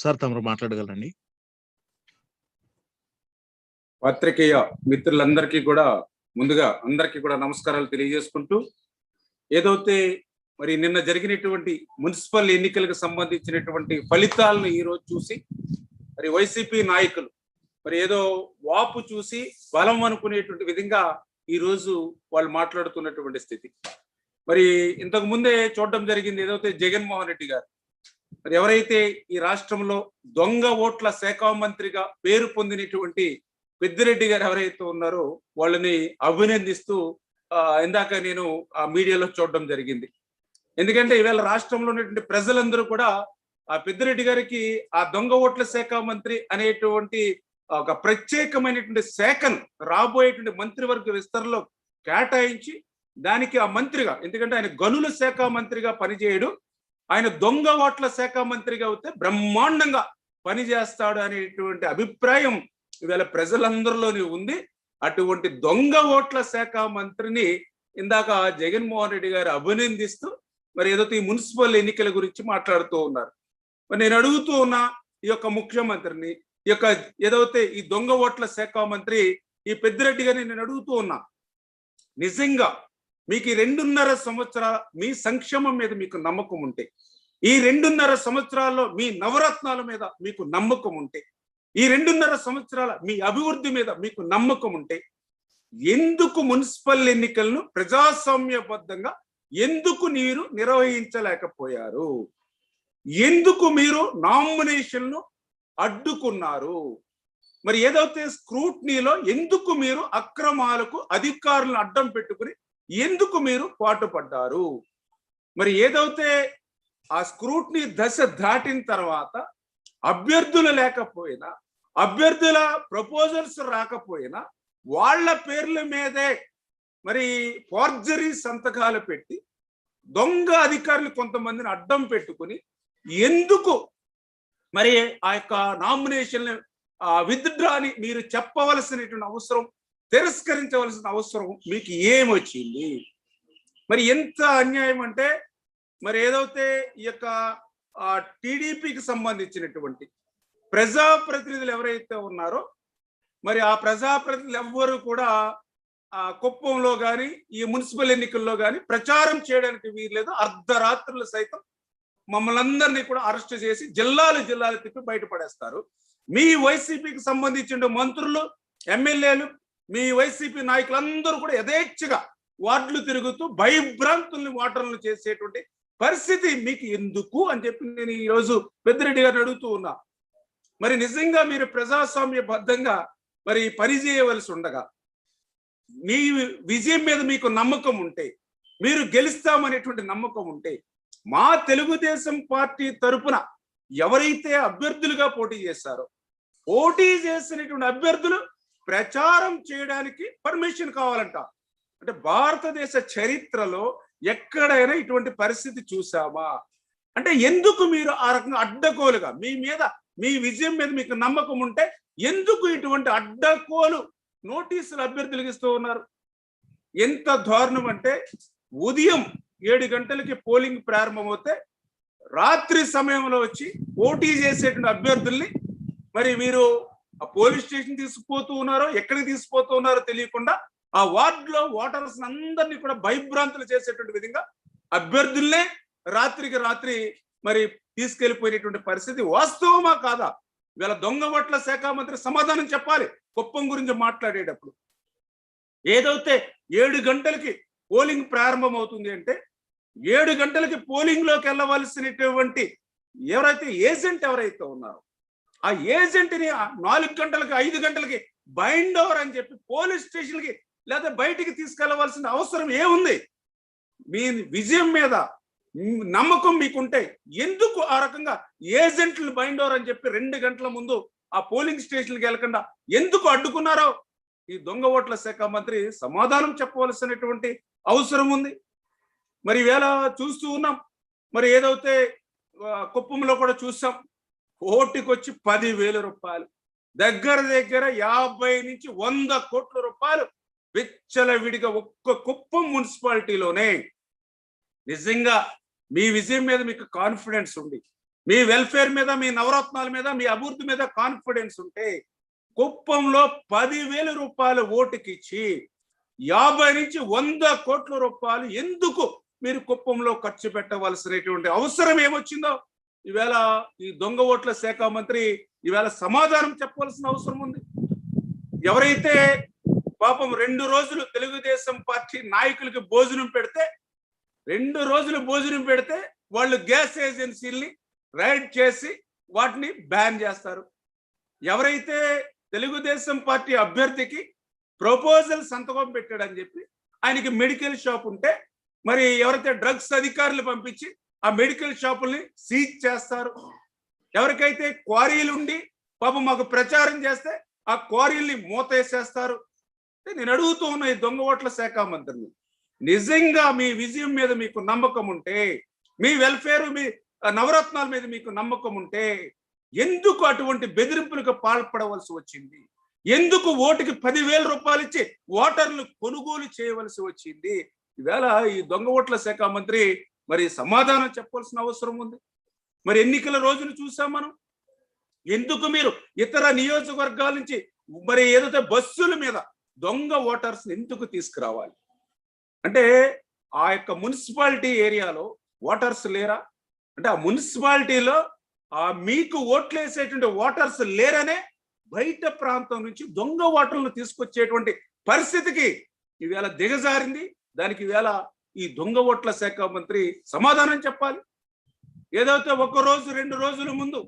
Sir తమరు మాట్లాడగలండి పత్రికేయ మిత్రులందరికీ కూడా ముందుగా అందరికీ కూడా నమస్కారాలు తెలియజేసుకుంటూ ఏదైతే మరి నిన్న జరిగినటువంటి మున్సిపల్ ఎన్నికలకు సంబంధించినటువంటి ఫలితాలను ఈ రోజు చూసి మరి వైసీపీ నాయకులు మరి ఏదో వాపు చూసి బలం అనుకునేటువంటి విధంగా ఈ రోజు వాళ్ళు మాట్లాడుతున్నటువంటి స్థితి. మరి ఇంతకు ముందే చూడడం జరిగింది ఏదైతే జగన్మోహన్ రెడ్డి గారు మరి ఎవరైతే ఈ రాష్ట్రంలో దొంగ ఓట్ల శాఖ మంత్రిగా పేరు పొందినటువంటి పెద్దిరెడ్డి గారు ఎవరైతే ఉన్నారో వాళ్ళని అభినందిస్తూ ఆ, ఇందాక నేను ఆ మీడియాలో చూడడం జరిగింది. ఎందుకంటే ఈవేళ రాష్ట్రంలో ఉన్నటువంటి ప్రజలందరూ కూడా ఆ పెద్దిరెడ్డి గారికి ఆ దొంగ ఓట్ల శాఖ మంత్రి అనేటువంటి ఒక ప్రత్యేకమైనటువంటి శాఖను రాబోయేటువంటి మంత్రివర్గ విస్తరణలో కేటాయించి దానికి ఆ మంత్రిగా ఎందుకంటే ఆయన గనుల శాఖ మంత్రిగా పనిచేయడు. ఆయన దొంగ ఓట్ల శాఖ మంత్రిగా అయితే బ్రహ్మాండంగా పనిచేస్తాడు అనేటువంటి అభిప్రాయం ఇవాళ ప్రజలందరిలోని ఉంది. అటువంటి దొంగ ఓట్ల శాఖ మంత్రిని ఇందాక జగన్మోహన్ రెడ్డి గారు అభినందిస్తూ మరి ఏదైతే ఈ మున్సిపల్ ఎన్నికల గురించి మాట్లాడుతూ ఉన్నారు. మరి నేను అడుగుతూ ఉన్నా ఈ యొక్క ముఖ్యమంత్రిని ఈ యొక్క ఏదైతే ఈ దొంగ ఓట్ల శాఖ మంత్రి ఈ పెద్దిరెడ్డి గారిని నేను అడుగుతూ ఉన్నా నిజంగా మీకు ఈ రెండున్నర సంవత్సరాల మీ సంక్షేమం మీద మీకు నమ్మకం ఉంటే ఈ రెండున్నర సంవత్సరాల్లో మీ నవరత్నాల మీద మీకు నమ్మకం ఉంటే ఈ రెండున్నర సంవత్సరాల మీ అభివృద్ధి మీద మీకు నమ్మకం ఉంటే ఎందుకు మున్సిపల్ ఎన్నికలను ప్రజాస్వామ్యబద్ధంగా ఎందుకు మీరు నిర్వహించలేకపోయారు? ఎందుకు మీరు నామినేషన్ను అడ్డుకున్నారు? మరి ఏదైతే స్క్రూట్నీలో ఎందుకు మీరు అక్రమాలకు అధికారులను అడ్డం పెట్టుకుని ఎందుకు మీరు పాటుపడ్డారు? మరి ఏదైతే ఆ స్క్రూట్ని దశ దాటిన తర్వాత అభ్యర్థులు లేకపోయినా అభ్యర్థుల ప్రపోజల్స్ రాకపోయినా వాళ్ళ పేర్ల మీదే మరి ఫార్జరీ సంతకాలు పెట్టి దొంగ అధికారులు కొంతమందిని అడ్డం పెట్టుకుని ఎందుకు మరి ఆ యొక్క నామినేషన్ విత్డ్రాని మీరు చెప్పవలసినటువంటి అవసరం తిరస్కరించవలసిన అవసరం మీకు ఏమొచ్చింది? మరి ఎంత అన్యాయం అంటే మరి ఏదైతే ఈ యొక్క టీడీపీకి సంబంధించినటువంటి ప్రజాప్రతినిధులు ఎవరైతే ఉన్నారో మరి ఆ ప్రజాప్రతినిధులు ఎవ్వరు కూడా ఆ కుప్పంలో కానీ ఈ మున్సిపల్ ఎన్నికల్లో కానీ ప్రచారం చేయడానికి వీల్లేదు. అర్ధరాత్రులు సైతం మమ్మల్ని అందరినీ కూడా అరెస్ట్ చేసి జిల్లాలు జిల్లాలు తిప్పి బయటపడేస్తారు. మీ వైసీపీకి సంబంధించిన మంత్రులు ఎమ్మెల్యేలు మీ వైసీపీ నాయకులందరూ కూడా యథేచ్ఛగా వార్డులు తిరుగుతూ భయభ్రాంతుల్ని ఓటర్లను చేసేటువంటి పరిస్థితి మీకు ఎందుకు అని చెప్పి నేను ఈ రోజు పెద్దిరెడ్డి గారిని అడుగుతూ ఉన్నా. మరి నిజంగా మీరు ప్రజాస్వామ్య బద్ధంగా మరి పని చేయవలసి ఉండగా మీ విజయం మీద మీకు నమ్మకం ఉంటే మీరు గెలుస్తామనేటువంటి నమ్మకం ఉంటే మా తెలుగుదేశం పార్టీ తరపున ఎవరైతే అభ్యర్థులుగా పోటీ చేస్తారో పోటీ చేసినటువంటి అభ్యర్థులు ప్రచారం చేయడానికి పర్మిషన్ కావాలంట. అంటే భారతదేశ చరిత్రలో ఎక్కడైనా ఇటువంటి పరిస్థితి చూసామా? అంటే ఎందుకు మీరు ఆ రకంగా అడ్డగోలుగా మీ మీద మీ విజయం మీద మీకు నమ్మకం ఉంటే ఎందుకు ఇటువంటి అడ్డకోలు నోటీసులు అభ్యర్థులకు ఇస్తూ ఉన్నారు? ఎంత దారుణం అంటే ఉదయం ఏడు గంటలకి పోలింగ్ ప్రారంభమవుతే రాత్రి సమయంలో వచ్చి పోటీ చేసేటువంటి అభ్యర్థుల్ని మరి మీరు ఆ పోలీస్ స్టేషన్ తీసుకుపోతూ ఉన్నారో ఎక్కడికి తీసుకుపోతూ ఉన్నారో తెలియకుండా ఆ వార్డులో ఓటర్స్ అందరినీ కూడా భయభ్రాంతులు చేసేటువంటి విధంగా అభ్యర్థుల్నే రాత్రికి రాత్రి మరి తీసుకెళ్ళిపోయినటువంటి పరిస్థితి వాస్తవమా కాదా? వీళ్ళ దొంగ ఓట్ల శాఖ మంత్రి సమాధానం చెప్పాలి కుప్పం గురించి మాట్లాడేటప్పుడు. ఏదైతే ఏడు గంటలకి పోలింగ్ ప్రారంభం అవుతుంది అంటే ఏడు గంటలకి పోలింగ్లోకి వెళ్ళవలసినటువంటి ఎవరైతే ఏజెంట్ ఎవరైతే ఉన్నారో ఆ ఏజెంట్ని నాలుగు గంటలకి ఐదు గంటలకి బైండ్ ఓవర్ అని చెప్పి పోలీస్ స్టేషన్కి లేదా బయటికి తీసుకెళ్ళవలసిన అవసరం ఏముంది? మీ విజయం మీద నమ్మకం మీకుంటే ఎందుకు ఆ రకంగా ఏజెంట్లు బైండ్ ఓవర్ అని చెప్పి రెండు గంటల ముందు ఆ పోలింగ్ స్టేషన్కి వెళ్ళకుండా ఎందుకు అడ్డుకున్నారో? ఈ దొంగ ఓట్ల శాఖ మంత్రి సమాధానం చెప్పవలసినటువంటి అవసరం ఉంది. మరి వేళ చూస్తూ ఉన్నాం. మరి ఏదైతే కుప్పంలో కూడా చూసాం. కోటికొచ్చి పదివేల రూపాయలు. దగ్గర దగ్గర యాభై నుంచి వంద కోట్ల రూపాయలు విచ్చల విడిగా ఒక్క కుప్పం మున్సిపాలిటీలోనే. నిజంగా మీ విజయం మీద మీకు కాన్ఫిడెన్స్ ఉంది. మీ వెల్ఫేర్ మీద మీ నవరత్నాల మీద మీ అభివృద్ధి మీద కాన్ఫిడెన్స్ ఉంటే కుప్పంలో పదివేల రూపాయల ఓటుకిచ్చి యాభై నుంచి వంద కోట్ల రూపాయలు ఎందుకు మీరు కుప్పంలో ఖర్చు పెట్టవలసినటువంటి అవసరం ఏమొచ్చిందో? ఈవేళ ఈ దొంగ ఓట్ల శాఖ మంత్రి ఈవేళ సమాధానం చెప్పవలసిన అవసరం ఉంది. ఎవరైతే పాపం రెండు రోజులు తెలుగుదేశం పార్టీ నాయకులకి భోజనం పెడితే రెండు రోజులు భోజనం పెడితే వాళ్ళు గ్యాస్ ఏజెన్సీల్ని రైడ్ చేసి వాటిని బ్యాన్ చేస్తారు. ఎవరైతే తెలుగుదేశం పార్టీ అభ్యర్థికి ప్రపోజల్ సంతకం పెట్టాడని చెప్పి ఆయనకి మెడికల్ షాప్ ఉంటే మరి ఎవరైతే డ్రగ్స్ అధికారులు పంపించి ఆ మెడికల్ షాపుల్ని సీజ్ చేస్తారు. ఎవరికైతే క్వారీలు ఉండి పాపం మాకు ప్రచారం చేస్తే ఆ క్వారీల్ని మూతేసేస్తారు. నేను అడుగుతూ ఉన్న ఈ దొంగ ఓట్ల శాఖ మంత్రిని నిజంగా మీ విజయం మీద మీకు నమ్మకం ఉంటే మీ వెల్ఫేర్ మీ నవరత్నాల మీద మీకు నమ్మకం ఉంటే ఎందుకు అటువంటి బెదిరింపులకు పాల్పడవలసి వచ్చింది? ఎందుకు ఓటుకి పదివేల రూపాయలు ఇచ్చి ఓటర్లు కొనుగోలు చేయవలసి వచ్చింది? ఈవేళ ఈ దొంగ ఓట్ల శాఖ మంత్రి మరి సమాధానం చెప్పాల్సిన అవసరం ఉంది. మరి ఎన్నికల రోజులు చూసాం మనం. ఎందుకు మీరు ఇతర నియోజకవర్గాల నుంచి మరి ఏదైతే బస్సుల మీద దొంగ ఓటర్స్ ఎందుకు తీసుకురావాలి? అంటే ఆ యొక్క మున్సిపాలిటీ ఏరియాలో ఓటర్స్ లేరా? అంటే ఆ మున్సిపాలిటీలో ఆ మీకు ఓట్లు వేసేటువంటి ఓటర్స్ లేరనే బయట ప్రాంతం నుంచి దొంగ ఓటర్లను తీసుకొచ్చేటువంటి పరిస్థితికి ఈవేళ దిగజారింది. దానికి ఈవేళ ఈ దొంగ ఓట్ల శాఖ మంత్రి సమాధానం చెప్పాలి. ఏదైతే ఒక రోజు రెండు రోజుల ముందు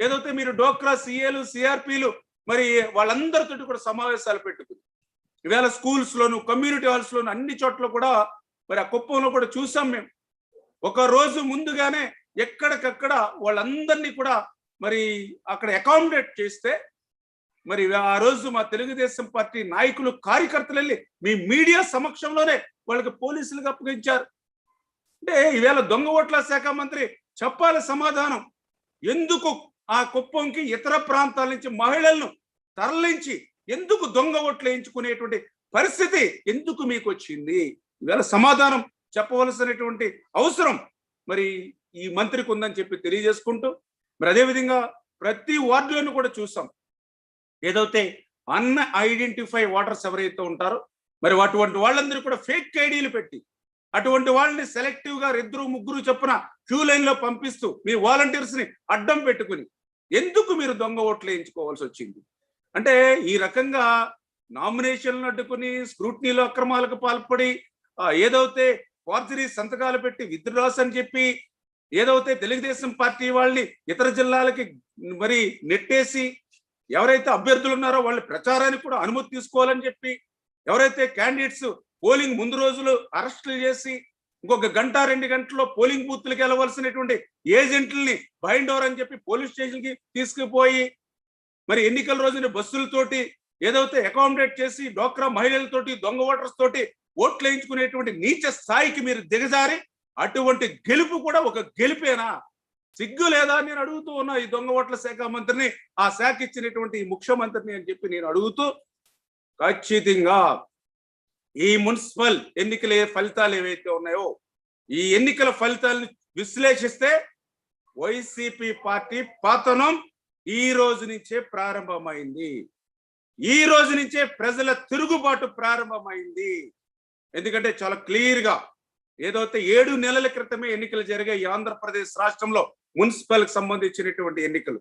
ఏదైతే మీరు డోక్రా సిఏలు సిఆర్పిలు మరి వాళ్ళందరితో కూడా సమావేశాలు పెట్టుకుంది. ఈవేళ స్కూల్స్ లోను కమ్యూనిటీ హాల్స్ లోను అన్ని చోట్ల కూడా మరి ఆ కుప్పంలో కూడా చూసాం మేము. ఒక రోజు ముందుగానే ఎక్కడికక్కడ వాళ్ళందరినీ కూడా మరి అక్కడ అకామిడేట్ చేస్తే మరి ఆ రోజు మా తెలుగుదేశం పార్టీ నాయకులు కార్యకర్తలు వెళ్ళి మీ మీడియా సమక్షంలోనే వాళ్ళకి పోలీసులకు అప్పగించారు. అంటే ఈవేళ దొంగ ఓట్ల శాఖ మంత్రి చెప్పాలి సమాధానం. ఎందుకు ఆ కుప్పంకి ఇతర ప్రాంతాల నుంచి మహిళలను తరలించి ఎందుకు దొంగ ఓట్లు వేయించుకునేటువంటి పరిస్థితి ఎందుకు మీకు వచ్చింది? ఈవేళ సమాధానం చెప్పవలసినటువంటి అవసరం మరి ఈ మంత్రికి ఉందని చెప్పి తెలియజేసుకుంటూ మరి అదేవిధంగా ప్రతి వార్డులను కూడా చూసాం. ఏదైతే అన్ ఐడెంటిఫై ఓటర్స్ ఎవరైతే ఉంటారో మరి అటువంటి వాళ్ళందరూ కూడా ఫేక్ ఐడీలు పెట్టి అటువంటి వాళ్ళని సెలెక్టివ్గా ఇద్దరు ముగ్గురు చొప్పున క్యూ లైన్లో పంపిస్తూ మీ వాలంటీర్స్ని అడ్డం పెట్టుకుని ఎందుకు మీరు దొంగ ఓట్లు వేయించుకోవాల్సి వచ్చింది? అంటే ఈ రకంగా నామినేషన్లు అడ్డుకుని స్క్రూటినీలో అక్రమాలకు పాల్పడి ఏదైతే ఫార్జరీ సంతకాలు పెట్టి విత్డ్రాస్ అని చెప్పి ఏదైతే తెలుగుదేశం పార్టీ వాళ్ళని ఇతర జిల్లాలకి మరి నెట్టేసి ఎవరైతే అభ్యర్థులు ఉన్నారో వాళ్ళ ప్రచారానికి కూడా అనుమతి తీసుకోవాలని చెప్పి ఎవరైతే క్యాండిడేట్స్ పోలింగ్ ముందు రోజులు అరెస్టులు చేసి ఇంకొక గంట రెండు గంటల్లో పోలింగ్ బూత్లకు వెళ్ళవలసినటువంటి ఏజెంట్లని బైండ్ ఓవర్ అని చెప్పి పోలీస్ స్టేషన్కి తీసుకుపోయి మరి ఎన్నికల రోజున బస్సులతోటి ఏదైతే అకామిడేట్ చేసి డోక్రా మహిళలతోటి దొంగ ఓటర్స్ తోటి ఓట్లు వేయించుకునేటువంటి నీచ స్థాయికి మీరు దిగజారి అటువంటి గెలుపు కూడా ఒక గెలిపేనా? సిగ్గు లేదా నేను అడుగుతూ ఉన్నా ఈ దొంగ ఓట్ల శాఖ మంత్రిని ఆ శాఖ ఇచ్చినటువంటి ముఖ్యమంత్రిని అని చెప్పి నేను అడుగుతూ ఖచ్చితంగా ఈ మున్సిపల్ ఎన్నికల ఏ ఫలితాలు ఏవైతే ఉన్నాయో ఈ ఎన్నికల ఫలితాలను విశ్లేషిస్తే వైసీపీ పార్టీ పతనం ఈ రోజు నుంచే ప్రారంభమైంది. ఈ రోజు నుంచే ప్రజల తిరుగుబాటు ప్రారంభమైంది. ఎందుకంటే చాలా క్లియర్గా ఏదైతే ఏడు నెలల క్రితమే ఎన్నికలు జరిగాయి ఈ ఆంధ్రప్రదేశ్ రాష్ట్రంలో మున్సిపల్కి సంబంధించినటువంటి ఎన్నికలు.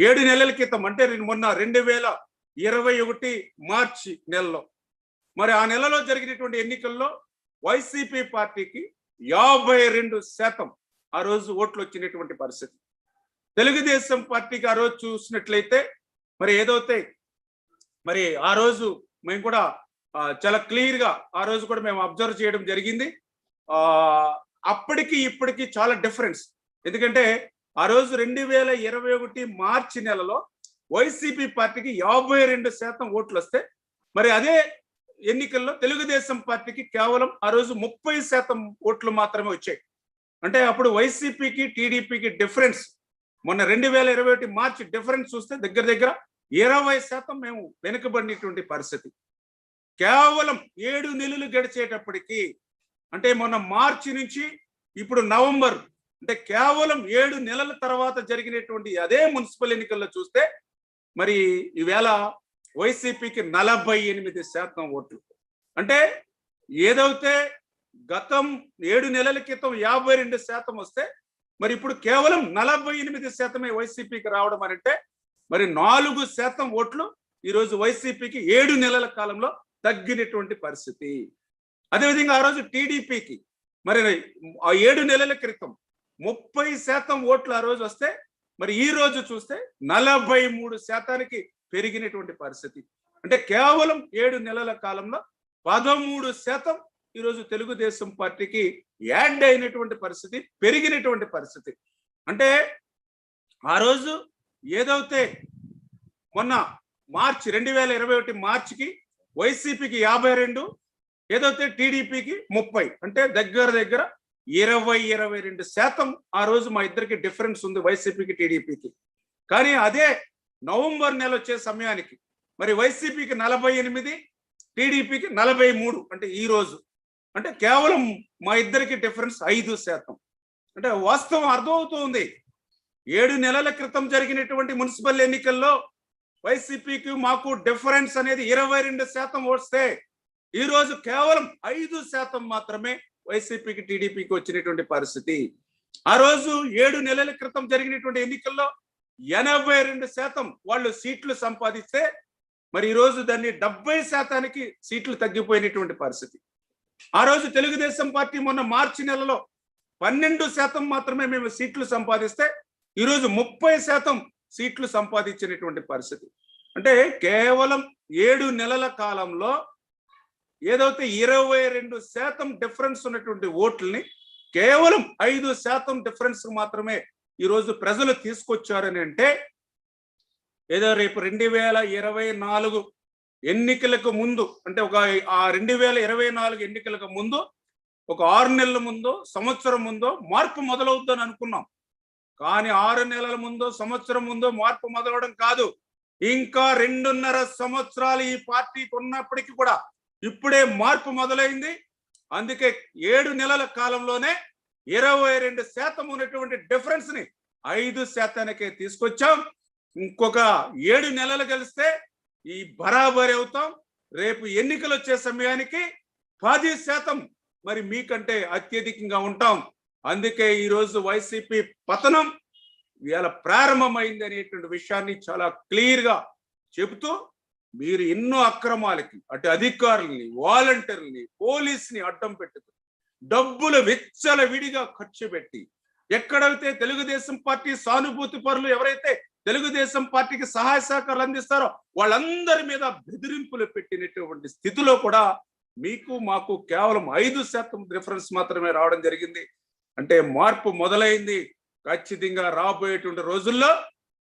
ఏడు నెలల క్రితం అంటే రెండు- మొన్న రెండు వేల ఇరవై ఒకటి మార్చి నెలలో. మరి ఆ నెలలో జరిగినటువంటి ఎన్నికల్లో వైసీపీ పార్టీకి యాభై రెండు శాతం ఆ రోజు ఓట్లు వచ్చినటువంటి పరిస్థితి. తెలుగుదేశం పార్టీకి ఆ రోజు చూసినట్లయితే మరి ఏదైతే మరి ఆ రోజు మేము కూడా చాలా క్లియర్గా ఆ రోజు కూడా మేము అబ్జర్వ్ చేయడం జరిగింది. అప్పటికి ఇప్పటికి చాలా డిఫరెన్స్. ఎందుకంటే ఆ రోజు రెండు వేల ఇరవై ఒకటి మార్చి నెలలో వైసీపీ పార్టీకి యాభై రెండు శాతం ఓట్లు వస్తే మరి అదే ఎన్నికల్లో తెలుగుదేశం పార్టీకి కేవలం ఆ రోజు ముప్పై శాతం ఓట్లు మాత్రమే వచ్చాయి. అంటే అప్పుడు వైసీపీకి టీడీపీకి డిఫరెన్స్ మొన్న రెండు వేల ఇరవై ఒకటి మార్చి డిఫరెన్స్ చూస్తే దగ్గర దగ్గర ఇరవై శాతం మేము వెనుకబడినటువంటి పరిస్థితి. కేవలం ఏడు నెలలు గడిచేటప్పటికి అంటే మొన్న మార్చి నుంచి ఇప్పుడు నవంబర్ అంటే కేవలం ఏడు నెలల తర్వాత జరిగినటువంటి అదే మున్సిపల్ ఎన్నికల్లో చూస్తే మరి ఈవేళ వైసీపీకి నలభై ఎనిమిది శాతం ఓట్లు. అంటే ఏదైతే గతం ఏడు నెలల క్రితం యాభై రెండు శాతం వస్తే మరి ఇప్పుడు కేవలం నలభై ఎనిమిది శాతమే వైసీపీకి రావడం అని అంటే మరి నాలుగు శాతం ఓట్లు ఈరోజు వైసీపీకి ఏడు నెలల కాలంలో తగ్గినటువంటి పరిస్థితి. అదేవిధంగా ఆ రోజు టీడీపీకి మరి ఆ ఏడు నెలల క్రితం ముప్పై శాతం ఓట్లు ఆ రోజు వస్తే మరి ఈ రోజు చూస్తే నలభై మూడు శాతానికి పెరిగినటువంటి పరిస్థితి. అంటే కేవలం ఏడు నెలల కాలంలో పదమూడు శాతం ఈరోజు తెలుగుదేశం పార్టీకి యాడ్ అయినటువంటి పరిస్థితి పెరిగినటువంటి పరిస్థితి. అంటే ఆ రోజు ఏదైతే మొన్న మార్చి రెండు వేల ఇరవై ఒకటి మార్చికి వైసీపీకి యాభై రెండు ఏదైతే టీడీపీకి ముప్పై అంటే దగ్గర దగ్గర ఇరవై ఇరవై రెండు శాతం ఆ రోజు మా ఇద్దరికి డిఫరెన్స్ ఉంది వైసీపీకి టీడీపీకి. కానీ అదే నవంబర్ నెల వచ్చే సమయానికి మరి వైసీపీకి నలభై ఎనిమిది టీడీపీకి నలభై మూడు అంటే ఈ రోజు. అంటే కేవలం మా ఇద్దరికి డిఫరెన్స్ ఐదు శాతం. అంటే వాస్తవం అర్థమవుతుంది ఏడు నెలల క్రితం జరిగినటువంటి మున్సిపల్ ఎన్నికల్లో వైసీపీకి మాకు డిఫరెన్స్ అనేది ఇరవై రెండు శాతం వస్తే ఈ రోజు కేవలం ఐదు శాతం మాత్రమే వైసీపీకి టీడీపీకి వచ్చినటువంటి పరిస్థితి. ఆ రోజు ఏడు నెలల క్రితం జరిగినటువంటి ఎన్నికల్లో ఎనభై రెండు శాతం వాళ్ళు సీట్లు సంపాదిస్తే మరి ఈ రోజు దాన్ని డెబ్బై శాతానికి సీట్లు తగ్గిపోయినటువంటి పరిస్థితి. ఆ రోజు తెలుగుదేశం పార్టీ మొన్న మార్చి నెలలో పన్నెండు శాతం మాత్రమే మేము సీట్లు సంపాదిస్తే ఈరోజు ముప్పై శాతం సీట్లు సంపాదించినటువంటి పరిస్థితి. అంటే కేవలం ఏడు నెలల కాలంలో ఏదైతే ఇరవై రెండు శాతం డిఫరెన్స్ ఉన్నటువంటి ఓట్లని కేవలం ఐదు శాతం డిఫరెన్స్ మాత్రమే ఈరోజు ప్రజలు తీసుకొచ్చారని అంటే ఏదో రేపు రెండు వేల ఇరవై నాలుగు ఎన్నికలకు ముందు అంటే ఒక ఆ రెండు వేల ఇరవై నాలుగు ఎన్నికలకు ముందు ఒక ఆరు నెలల ముందు సంవత్సరం ముందో మార్పు మొదలవుద్దని అనుకున్నాం. కానీ ఆరు నెలల ముందు సంవత్సరం ముందు మార్పు మొదలవడం కాదు. ఇంకా రెండున్నర సంవత్సరాలు ఈ పార్టీకి ఉన్నప్పటికీ కూడా ఇప్పుడే మార్పు మొదలైంది. అందుకే ఏడు నెలల కాలంలోనే ఇరవై రెండు శాతం ఉన్నటువంటి డిఫరెన్స్ని ఐదు శాతానికే తీసుకొచ్చాం. ఇంకొక ఏడు నెలలు కలిస్తే ఈ బరాబరి అవుతాం. రేపు ఎన్నికలు వచ్చే సమయానికి పది శాతం మరి మీకంటే అత్యధికంగా ఉంటాం. అందుకే ఈరోజు వైసీపీ పతనం ఇవాళ ప్రారంభమైంది అనేటువంటి విషయాన్ని చాలా క్లియర్గా చెబుతూ మీరు ఎన్నో అక్రమాలకి అటు అధికారుల్ని వాలంటీర్ని పోలీస్ని అడ్డం పెట్టుకుని డబ్బులు వెచ్చల విడిగా ఖర్చు పెట్టి ఎక్కడైతే తెలుగుదేశం పార్టీ సానుభూతి పరులు ఎవరైతే తెలుగుదేశం పార్టీకి సహాయ సహకారాలు అందిస్తారో వాళ్ళందరి మీద బెదిరింపులు పెట్టినటువంటి స్థితిలో కూడా మీకు మాకు కేవలం ఐదు శాతం డిఫరెన్స్ మాత్రమే రావడం జరిగింది. అంటే మార్పు మొదలైంది. ఖచ్చితంగా రాబోయేటువంటి రోజుల్లో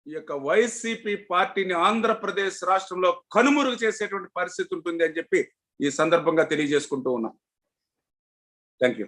ఈ యొక్క వైసీపీ పార్టీని ఆంధ్రప్రదేశ్ రాష్ట్రంలో కనుమరుగు చేసేటువంటి పరిస్థితి ఉంటుంది అని చెప్పి ఈ సందర్భంగా తెలియజేసుకుంటూ ఉన్నాం. Thank you